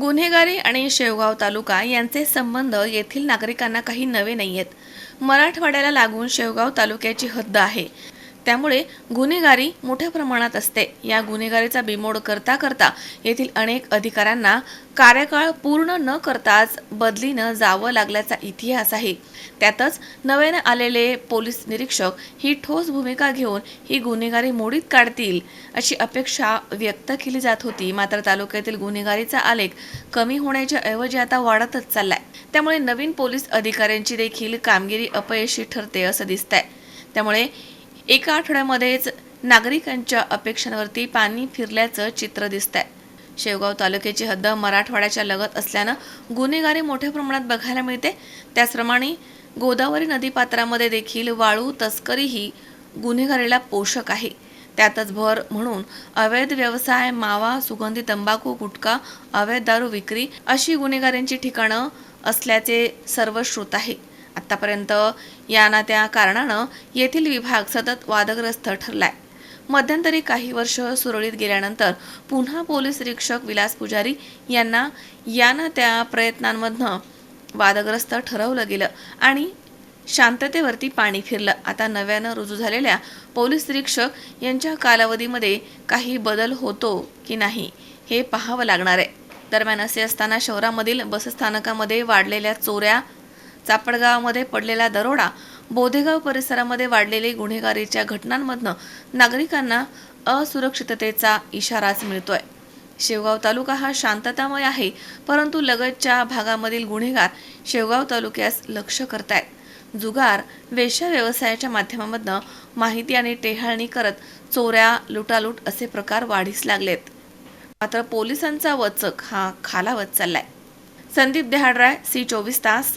गुन्हेगारी आणि शेवगाव तालुका यांचे संबंध येथील नागरिकांना काही नवे नाही आहेत मराठवाड्याला लागून शेवगाव तालुक्याची हद्द आहे. त्यामुळे गुन्हेगारी मोठ्या प्रमाणात असते. या गुन्हेगारीचा बिमोड करता करता येथील अनेक अधिकाऱ्यांना कार्यकाळ पूर्ण न करताच बदलीनं जावं लागल्याचा इतिहास आहे. त्यातच नव्याने आलेले पोलीस निरीक्षक ही ठोस भूमिका घेऊन ही गुन्हेगारी मोडीत काढतील अशी अपेक्षा व्यक्त केली जात होती. मात्र तालुक्यातील गुन्हेगारीचा आलेख कमी होण्याच्या ऐवजी आता वाढतच चाललाय. त्यामुळे नवीन पोलीस अधिकाऱ्यांची देखील कामगिरी अपयशी ठरते असं दिसतंय. त्यामुळे एका आठवड्यामध्येच नागरिकांच्या अपेक्षांवरती पाणी फिरल्याचं चित्र दिसतंय. शेवगाव तालुक्याची हद्द मराठवाड्याच्या लगत असल्यानं गुन्हेगारी मोठ्या प्रमाणात बघायला मिळते. त्याचप्रमाणे गोदावरी नदीपात्रामध्ये देखील वाळू तस्करी ही गुन्हेगारीला पोषक आहे. त्यातच भर म्हणून अवैध व्यवसाय मावा सुगंधी तंबाखू गुटखा अवैध दारू विक्री अशी गुन्हेगारांची ठिकाणं असल्याचे सर्व श्रोत आहे. आत्तापर्यंत या ना त्या कारणानं येथील विभाग सतत वादग्रस्त ठरलाय. मध्यंतरी काही वर्ष सुरळीत गेल्यानंतर पुन्हा पोलीस निरीक्षक विलास पुजारी यांना या ना त्या प्रयत्नांमधनं वादग्रस्त ठरवलं गेलं आणि शांततेवरती पाणी फिरलं. आता नव्यानं रुजू झालेल्या पोलीस निरीक्षक यांच्या कालावधीमध्ये काही बदल होतो की नाही हे पाहावं लागणार आहे. दरम्यान असे असताना शहरामधील बसस्थानकामध्ये वाढलेल्या चोऱ्या चापडगावामध्ये पडलेला दरोडा बोधेगाव परिसरामध्ये वाढलेले गुन्हेगारीच्या घटनांमधनं नागरिकांना असुरक्षिततेचा इशाराच मिळतोय. शेवगाव तालुका हा शांततामय आहे परंतु लगतच्या भागामधील गुन्हेगार शेवगाव तालुक्यास लक्ष करतायत. जुगार वेश्या व्यवसायाच्या माध्यमामधनं माहिती आणि टेहाळणी करत चोऱ्या लुटालूट असे प्रकार वाढीस लागलेत. मात्र पोलिसांचा वचक हा खालावत चाललाय. संदीप देहाडराय सी चोवीस तास